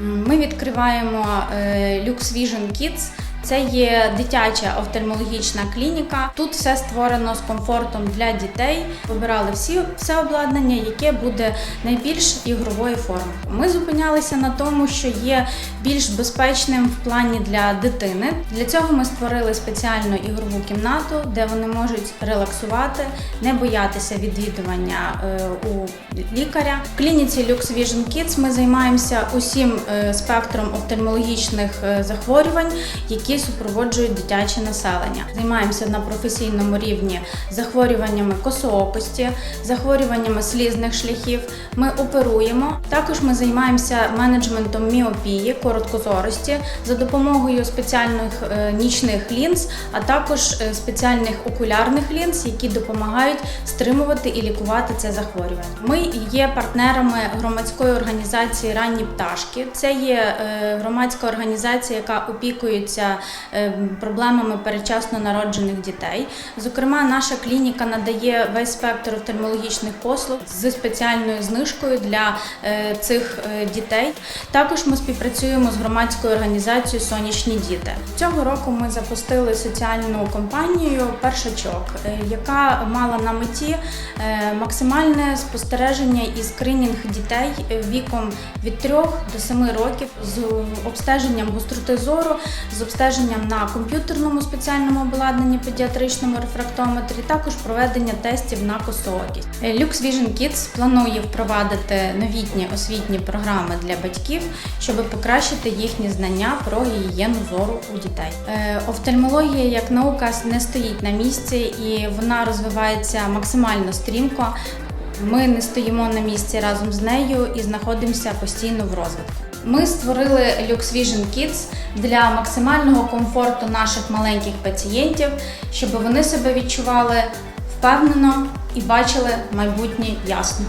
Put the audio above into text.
Ми відкриваємо е, Lux Vision Kids. Це є дитяча офтальмологічна клініка. Тут все створено з комфортом для дітей. Вибирали всі все обладнання, яке буде найбільш ігрової форми. Ми зупинялися на тому, що є більш безпечним в плані для дитини. Для цього ми створили спеціальну ігрову кімнату, де вони можуть релаксувати, не боятися відвідування е, у лікаря. В клініці Lux Vision Kids ми займаємося усім е, спектром офтальмологічних е, захворювань, які супроводжують дитяче населення. Займаємося на професійному рівні захворюваннями косоокості, захворюваннями слізних шляхів. Ми оперуємо. Також ми займаємося менеджментом міопії, короткозорості за допомогою спеціальних е, нічних лінз, а також е, спеціальних окулярних лінз, які допомагають стримувати і лікувати це захворювання. Ми є партнерами громадської організації Ранні пташки. Це є е, громадська організація, яка опікується проблемами передчасно народжених дітей. Зокрема, наша клініка надає весь спектр офтальмологічних послуг з спеціальною знижкою для е, цих е, дітей. Також ми співпрацюємо з громадською організацією Сонячні діти. Цього року ми запустили соціальну кампанію Першачок, е, яка мала на меті е, максимальне спостереження і скринінг дітей е, віком від 3 до 7 років з обстеженням гостроти зору, з обстеженням на комп'ютерному спеціальному обладнанні педіатричному рефрактометрі, також проведення тестів на косоокість. Е, Lux Vision Kids планує впровадити новітні освітні програми для батьків, щоб покращити їхні знання про гігієну зору у дітей. Е, Офтальмологія як наука не стоїть на місці і вона розвивається максимально стрімко. Ми не стоїмо на місці разом з нею і знаходимося постійно в розвитку. Ми створили Lux Vision Kids для максимального комфорту наших маленьких пацієнтів, щоб вони себе відчували впевнено і бачили майбутнє ясно.